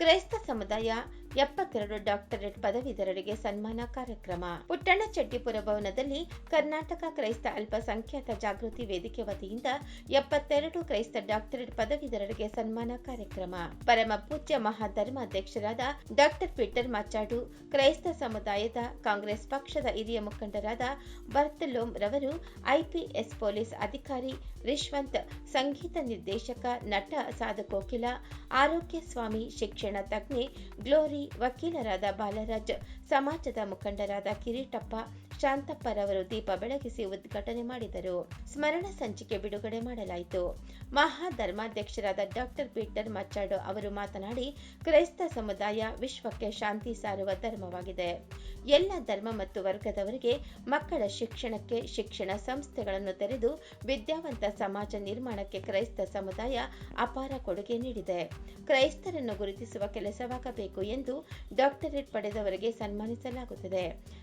ಕ್ರೈಸ್ತ ಸಮುದಾಯ ಎಪ್ಪತ್ತೆರಡು ಡಾಕ್ಟರೇಟ್ ಪದವೀಧರರಿಗೆ ಸನ್ಮಾನ ಕಾರ್ಯಕ್ರಮ. ಪುಟ್ಟಣಚೆಟ್ಟಿಪುರ ಭವನದಲ್ಲಿ ಕರ್ನಾಟಕ ಕ್ರೈಸ್ತ ಅಲ್ಪಸಂಖ್ಯಾತ ಜಾಗೃತಿ ವೇದಿಕೆ ವತಿಯಿಂದ ಎಪ್ಪತ್ತೆರಡು ಕ್ರೈಸ್ತ ಡಾಕ್ಟರೇಟ್ ಪದವೀಧರರಿಗೆ ಸನ್ಮಾನ ಕಾರ್ಯಕ್ರಮ. ಪರಮ ಪೂಜ್ಯ ಮಹಾಧರ್ಮಾಧ್ಯಕ್ಷರಾದ ಡಾಕ್ಟರ್ ಪೀಟರ್ ಮಾಚಾಡು, ಕ್ರೈಸ್ತ ಸಮುದಾಯದ ಕಾಂಗ್ರೆಸ್ ಪಕ್ಷದ ಹಿರಿಯ ಮುಖಂಡರಾದ ಬರ್ತಲೋಮ್ ರವರು ಐಪಿಎಸ್ ಪೊಲೀಸ್ ಅಧಿಕಾರಿ ರಿಶ್ವಂತ್, ಸಂಗೀತ ನಿರ್ದೇಶಕ ನಟ ಸಾಧಕೋಕಿಲ ಆರೋಗ್ಯ ಸ್ವಾಮಿ ಶಿಕ್ಷಣ ತಜ್ಞೆ ಗ್ಲೋರಿ ವಕೀಲರಾದ ಬಾಲರಾಜ್ ಸಮಾಜದ ಮುಖಂಡರಾದ ಕಿರೀಟಪ್ಪ ಶಾಂತಪ್ಪರವರು ದೀಪ ಬೆಳಗಿಸಿ ಉದ್ಘಾಟನೆ ಮಾಡಿದರು. ಸ್ಮರಣ ಸಂಚಿಕೆ ಬಿಡುಗಡೆ ಮಾಡಲಾಯಿತು. ಮಹಾಧರ್ಮಾಧ್ಯಕ್ಷರಾದ ಡಾಕ್ಟರ್ ಪೀಟರ್ ಮಚ್ಚಾಡು ಅವರು ಮಾತನಾಡಿ, ಕ್ರೈಸ್ತ ಸಮುದಾಯ ವಿಶ್ವಕ್ಕೆ ಶಾಂತಿ ಸಾರುವ ಧರ್ಮವಾಗಿದೆ. ಎಲ್ಲ ಧರ್ಮ ಮತ್ತು ವರ್ಗದವರಿಗೆ ಮಕ್ಕಳ ಶಿಕ್ಷಣಕ್ಕೆ ಶಿಕ್ಷಣ ಸಂಸ್ಥೆಗಳನ್ನು ತೆರೆದು ವಿದ್ಯಾವಂತ ಸಮಾಜ ನಿರ್ಮಾಣಕ್ಕೆ ಕ್ರೈಸ್ತ ಸಮುದಾಯ ಅಪಾರ ಕೊಡುಗೆ ನೀಡಿದೆ. ಕ್ರೈಸ್ತರನ್ನು ಗುರುತಿಸುವ ಕೆಲಸವಾಗಬೇಕು ಎಂದು ಡಾಕ್ಟರೇಟ್ ಪಡೆದವರಿಗೆ ಸನ್ಮಾನಿಸಲಾಗುತ್ತದೆ.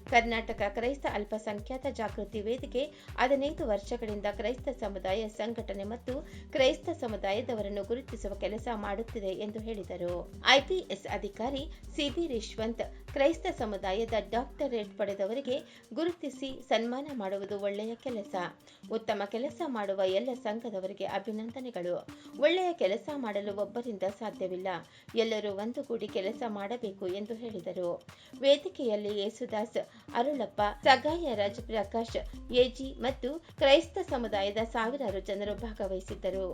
ಕರ್ನಾಟಕ ಕ್ರೈಸ್ತ ಅಲ್ಪಸಂಖ್ಯಾತ ಜಾಗೃತಿ ವೇದಿಕೆ ಹದಿನೈದು ವರ್ಷಗಳಿಂದ ಕ್ರೈಸ್ತ ಸಮುದಾಯ ಸಂಘಟನೆ ಮತ್ತು ಕ್ರೈಸ್ತ ಸಮುದಾಯದವರನ್ನು ಗುರುತಿಸುವ ಕೆಲಸ ಮಾಡುತ್ತಿದೆ ಎಂದು ಹೇಳಿದರು. ಐಪಿಎಸ್ ಅಧಿಕಾರಿ ಸಿಬಿ ರಿಶ್ವಂತ್, ಕ್ರೈಸ್ತ ಸಮುದಾಯದ ಡಾಕ್ಟರೇಟ್ ಪಡೆದವರಿಗೆ ಗುರುತಿಸಿ ಸನ್ಮಾನ ಮಾಡುವುದು ಒಳ್ಳೆಯ ಕೆಲಸ. ಉತ್ತಮ ಕೆಲಸ ಮಾಡುವ ಎಲ್ಲ ಸಂಘದವರಿಗೆ ಅಭಿನಂದನೆಗಳು. ಒಳ್ಳೆಯ ಕೆಲಸ ಮಾಡಲು ಒಬ್ಬರಿಂದ ಸಾಧ್ಯವಿಲ್ಲ. ಎಲ್ಲರೂ ಒಂದುಗೂಡಿ ಕೆಲಸ ಮಾಡಬೇಕು ಎಂದು ಹೇಳಿದರು. ವೇದಿಕೆಯಲ್ಲಿ ಯೇಸುದಾಸ್ ಅರುಳಪ್ಪ ಸಗಾಯ ರಾಜ್ ಪ್ರಕಾಶ್ ಎಜಿ ಮತ್ತು ಕ್ರೈಸ್ತ ಸಮುದಾಯದ ಸಾವಿರಾರು ಜನರು ಭಾಗವಹಿಸಿದ್ದರು.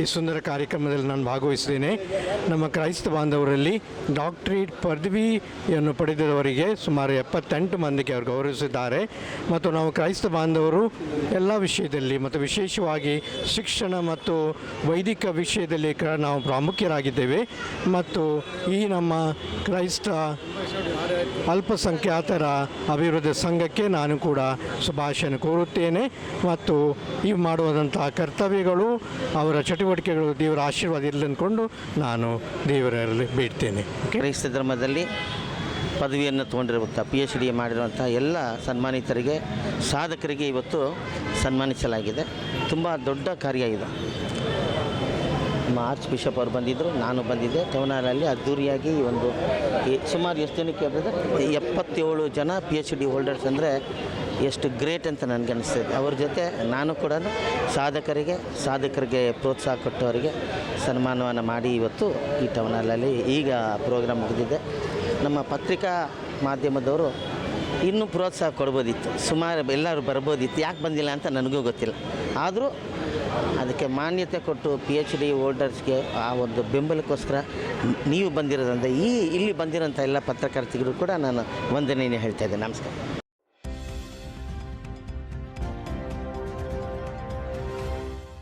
ಈ ಸುಂದರ ಕಾರ್ಯಕ್ರಮದಲ್ಲಿ ನಾನು ಭಾಗವಹಿಸಿದ್ದೇನೆ. ನಮ್ಮ ಕ್ರೈಸ್ತ ಬಾಂಧವರಲ್ಲಿ ಡಾಕ್ಟ್ರೇಟ್ ಪದವಿಯನ್ನು ಪಡೆದವರಿಗೆ ಸುಮಾರು ಎಪ್ಪತ್ತೆಂಟು ಮಂದಿಗೆ ಅವರು ಗೌರವಿಸಿದ್ದಾರೆ. ಮತ್ತು ನಾವು ಕ್ರೈಸ್ತ ಬಾಂಧವರು ಎಲ್ಲ ವಿಷಯದಲ್ಲಿ ಮತ್ತು ವಿಶೇಷವಾಗಿ ಶಿಕ್ಷಣ ಮತ್ತು ವೈದಿಕ ವಿಷಯದಲ್ಲಿ ನಾವು ಪ್ರಾಮುಖ್ಯರಾಗಿದ್ದೇವೆ. ಮತ್ತು ಈ ನಮ್ಮ ಕ್ರೈಸ್ತ ಅಲ್ಪಸಂಖ್ಯಾತರ ಅಭಿವೃದ್ಧಿ ಸಂಘಕ್ಕೆ ನಾನು ಕೂಡ ಶುಭಾಶಯ ಕೋರುತ್ತೇನೆ. ಮತ್ತು ಈ ಮಾಡುವಂತಹ ಕರ್ತವ್ಯಗಳು ಅವರ ಚಟುವಟಿಕೆಗಳು ದೇವರ ಆಶೀರ್ವಾದ ಇರಲಿ ಅಂದ್ಕೊಂಡು ನಾನು ದೇವರಲ್ಲಿ ಬೇಡ್ತೇನೆ. ಕ್ರೈಸ್ತ ಧರ್ಮದಲ್ಲಿ ಪದವಿಯನ್ನು ತೊಗೊಂಡಿರುವಂಥ ಪಿ ಎಚ್ ಡಿ ಮಾಡಿರುವಂಥ ಎಲ್ಲ ಸನ್ಮಾನಿತರಿಗೆ, ಸಾಧಕರಿಗೆ ಇವತ್ತು ಸನ್ಮಾನಿಸಲಾಗಿದೆ. ತುಂಬ ದೊಡ್ಡ ಕಾರ್ಯ ಇದು. ನಮ್ಮ ಆರ್ಚ್ ಬಿಷಪ್ ಅವರು ಬಂದಿದ್ದರು ನಾನು ಬಂದಿದ್ದೆ. ಟೌನ್ ಹಾಲಲ್ಲಿ ಅದ್ದೂರಿಯಾಗಿ ಒಂದು ಸುಮಾರು ಎಷ್ಟು ಜನಕ್ಕೆ ಹೇಳಿದ್ರೆ ಎಪ್ಪತ್ತೇಳು ಜನ ಪಿ ಎಚ್ ಡಿ ಹೋಲ್ಡರ್ಸ್ ಅಂದರೆ ಎಷ್ಟು ಗ್ರೇಟ್ ಅಂತ ನನಗೆ ಅನಿಸ್ತದೆ. ಅವ್ರ ಜೊತೆ ನಾನು ಕೂಡ ಸಾಧಕರಿಗೆ ಸಾಧಕರಿಗೆ ಪ್ರೋತ್ಸಾಹ ಕೊಟ್ಟವರಿಗೆ ಸನ್ಮಾನವನ್ನು ಮಾಡಿ ಇವತ್ತು ಈ ಟೌನ್ ಹಾಲಲ್ಲಿ ಈಗ ಪ್ರೋಗ್ರಾಮ್ ಮುಗಿದಿದೆ. ನಮ್ಮ ಪತ್ರಿಕಾ ಮಾಧ್ಯಮದವರು ಇನ್ನೂ ಪ್ರೋತ್ಸಾಹ ಕೊಡ್ಬೋದಿತ್ತು. ಸುಮಾರು ಎಲ್ಲರೂ ಬರ್ಬೋದಿತ್ತು. ಯಾಕೆ ಬಂದಿಲ್ಲ ಅಂತ ನನಗೂ ಗೊತ್ತಿಲ್ಲ. ಆದರೂ ಅದಕ್ಕೆ ಮಾನ್ಯತೆ ಕೊಟ್ಟು ಪಿ ಎಚ್ ಡಿ ಓಲ್ಡರ್ಸ್ಗೆ ಆ ಒಂದು ಬೆಂಬಲಕ್ಕೋಸ್ಕರ ನೀವು ಬಂದಿರೋದಂದರೆ ಈ ಇಲ್ಲಿ ಬಂದಿರೋಂಥ ಎಲ್ಲ ಪತ್ರಕರ್ತಿಗಳು ಕೂಡ ನಾನು ವಂದನೆಯನ್ನು ಹೇಳ್ತಾ ಇದ್ದೆ ನಮಸ್ಕಾರ.